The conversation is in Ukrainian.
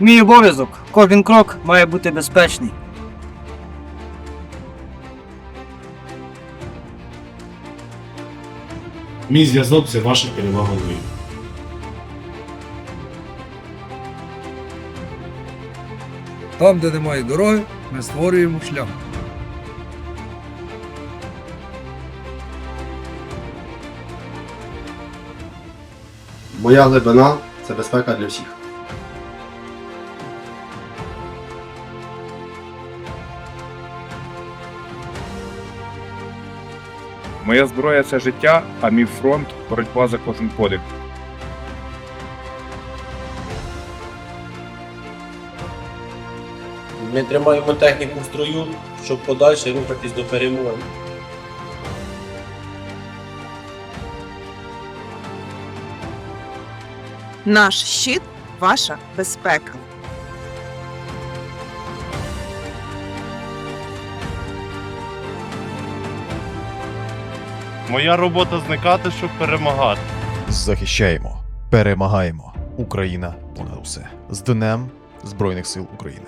Мій обов'язок. Кожен крок має бути безпечний. Мій зв'язок це ваша перевага в війні. Там, де немає дороги, ми створюємо шлях. Моя глибина це безпека для всіх. Моя зброя це життя, а мій фронт боротьба за кожен подих. Ми тримаємо техніку в строю, щоб подальше рухатись до перемоги. Наш щит ваша безпека. Моя робота зникати, щоб перемагати. Захищаємо, перемагаємо. Україна понад усе. З Днем Збройних сил України.